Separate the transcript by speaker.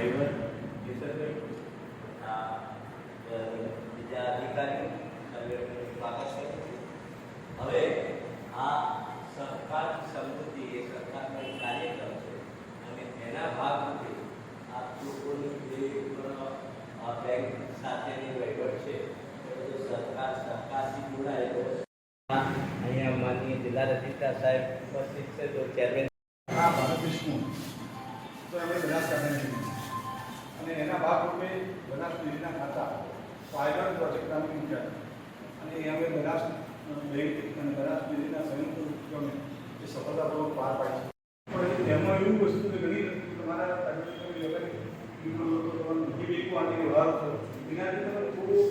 Speaker 1: વહીવટ બીજા અધિકારી સ્વાગત હવે આ સહકાર સમૃદ્ધિ એ સરકારનો એક કાર્યક્રમ છે. અને એના ભાગરૂપે આ લોકોની જે બેંક સાથેની વહીવટ છે એ બધું સરકાર સરકારથી જોડાયેલો અહીંયા માનનીય જિલ્લા રજિસ્ટ્રાર સાહેબ ઉપસ્થિત છે તો ચેરમેન
Speaker 2: આ ભારત વિષ્ણુ. તો એમણે એના ભાગરૂપે બનાસ ડેરીના ખાતા ફાઇબર પ્રોજેક્ટ નામે મૂક્યા અને એ અમે બનાસ બેંક અને બનાસ ડેરીના સંયુક્ત ઉપક્રમે એ સફળતાપૂર્વક પાર પાડી પણ એમાં એવું વસ્તુ કે ઘણી તમારા એ લોકો તમારું બધી બેંકો, આની વ્યવહાર થયો એનાથી થોડું